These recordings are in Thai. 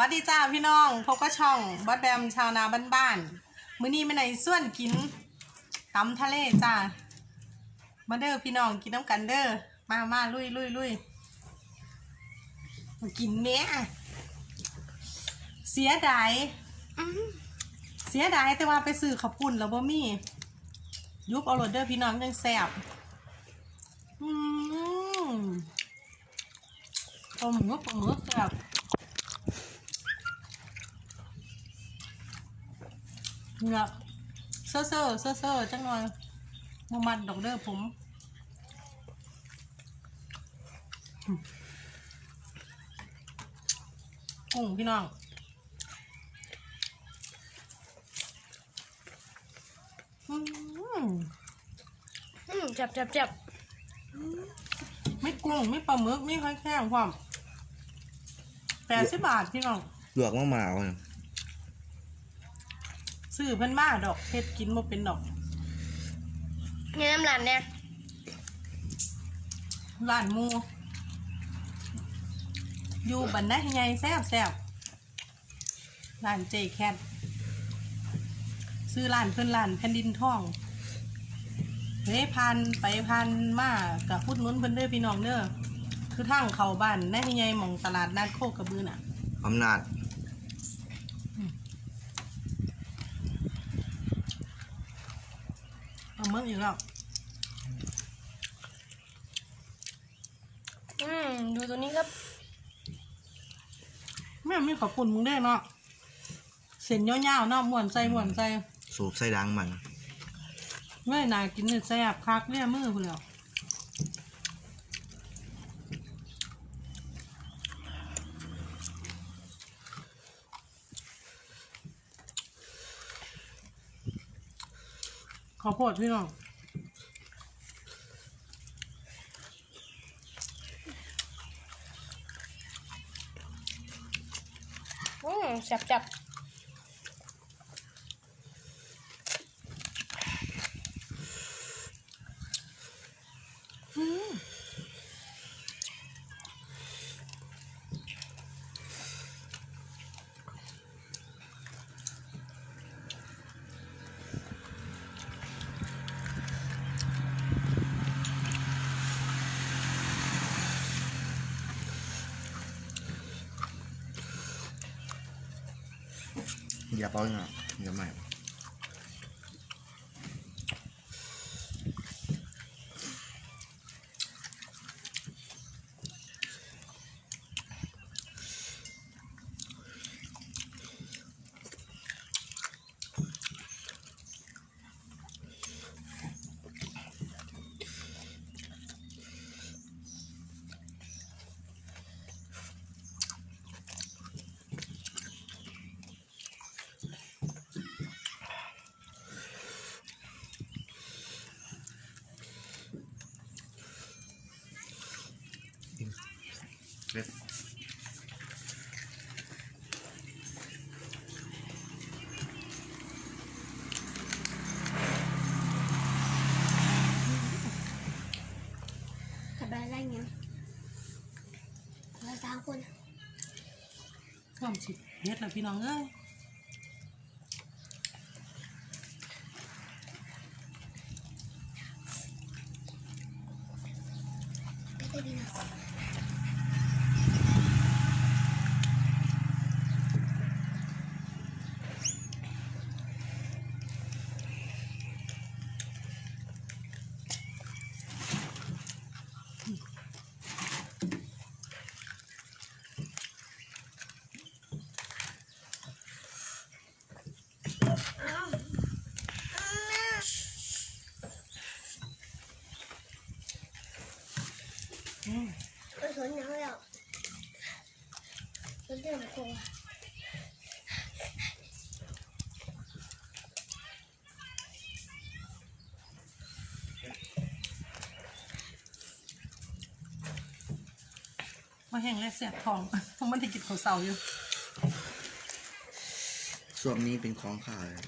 วัสดีจ้าพี่น้องพบกับช่องบอสแบมชาวนาบ้านๆมื้อนี้ไม่ไหนส่วนกินตำทะเลจ้ามาเด้อพี่น้องกินน้ำกันเด้อมามาลุยลุยลุยกินเนี้ยเสียดายเสียดายแต่ว่าไปซื้อขับปุ่นแล้วบ่มียุบเอาโรดเดอร์พี่น้องยังแซ่บอืมต้มหมึกต้มหมึกแซ่บ เนี่ยเซ่อเซ่อเซ่อเซ่อจังหน่อยมามัดดอกเด้อผมอืมกุ้งพี่น้องอืมอืมจับจับจับไม่กุ้งไม่ปลาหมึกไม่ค่อยแข้งความแปดสิบบาทพี่น้อง ลวกมะมาวเนี่ย ซื้อเพิ่นมาดอกเฮ็ดกินบ่เป็นดอกเงี้ยน้ำหลานเนี่ยร้านหมู อยู่บันไดใหญ่แซ่บแซ่บร้านเจแคทซื้อร้านเพื่อนร้านแผ่นดินทองเฮ้ยพันไปพันมากับพุดหนุนเพิ่นเด้อพี่น้องเด้อคือทางเขาบ้านได้ใหญ่หมองตลาดนัดโคกระบือน่ะอำนาจ เอาเมื่ออีกแล้ว อืมดูตัวนี้ครับแม่มีขอบคุณมึงได้อเนาะเส้นยาวๆเนาะม่วนใจม่วนใจสูบไส้ดังมัน เมื่อนากินเนี่ยแซ่บคักเนี่ยมือพุ่นแล้ว ขอโพดพี่น้องอืมจับจับ อย่าเป้า อย่างอย่าใหม่เล็ดจับอะไรเงี้ยเราสามคนความสิเฮ็ดแล้วพี่น้องเอ้ย ไม่ได้ดีนะ อืม เออสวนยังไม่เอาสวนเรื่องของกู มาแห้งและแสบท้องเพราะมันได้กินข้าวเสาอยู่ ส่วนนี้เป็นของข่าวเลย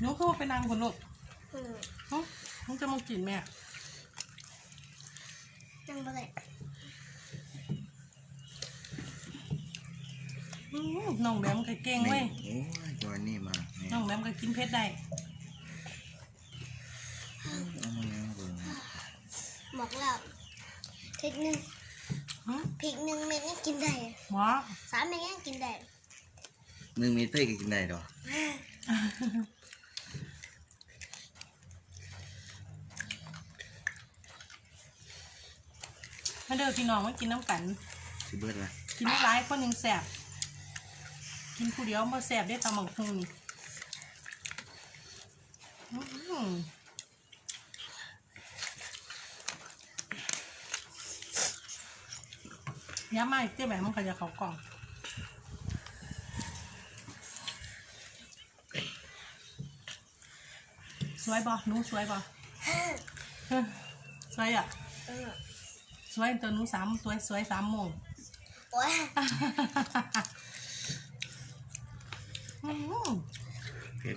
คือว่าไปนั่งคนลูกอืมหึมึงจะมากินแม่นั่งไปเลยอื้อน้องแบมก็เก่งเว้ย โอ้ยจอยนี่มาเนี่ยน้องแบมก็กินเผ็ดได้ เอามาแล้วเบิ่งบอกแล้วพริกหนึ่งหึพริกหนึ่งเม็ดนี่กินได้หมอสามเม็ดยังกินได้หนึ่งมีเต้ก็กินได้ดอก มาเด้อพี่น้องมากินน้ำกันสิเบิดละกินหลายคนยังแสบกินผู้เดียวมาแสบได้ตำบักหุ่งนี่อื้อหืย้ำมาอีกเตี้ยแบบมันก็จะเขากล่อง สวยบ่หนูสวยบ่เอ้อสวยอะ เออ สวยตัวหนูสามตัวสวยสามโมงโอ้ยอืมเผ็ด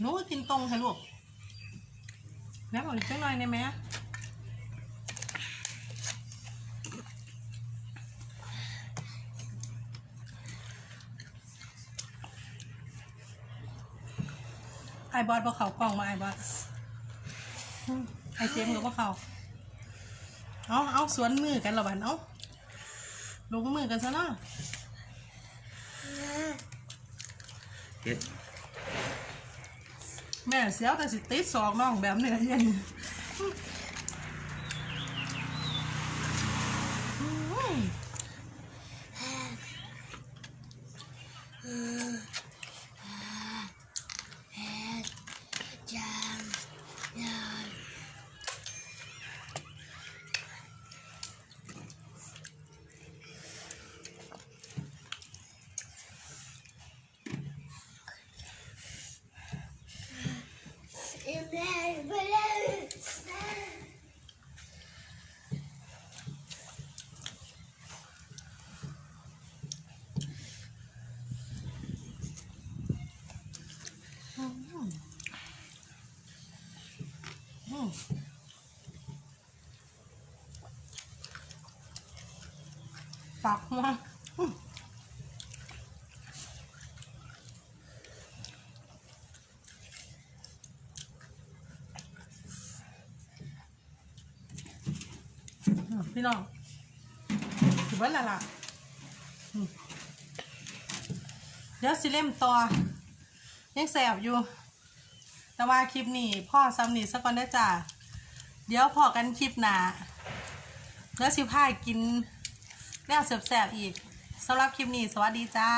หนูกินตรงค่ะลูกแล้วบอกอีกสักหน่อยได้ไหมไอบอสบอกเขากล่องมาไอบอสไอเจมส์กับอกเขาเอาเอาสวนมือกันเรอบันเอาลงมือกันซะเนาะเผ็ด แม่เสียวแต่สิติดสองน้องแบบเนี้ยยันอืม จามยาน เอ็มแม่ไปเลย อืม ปากมาอืมอะพี่น้องสิบิ้ลละล่ะเดี๋ยวสิเล่มต่อ ยังแสบอยู่ แต่ว่าคลิปนี้พ่อซ้ำนี่สักก่อนนะจ้ะเดี๋ยวพอกันคลิปหนาแล้วสิพากิน แนวแสบๆอีกสำหรับคลิปนี้ สวัสดีจ้า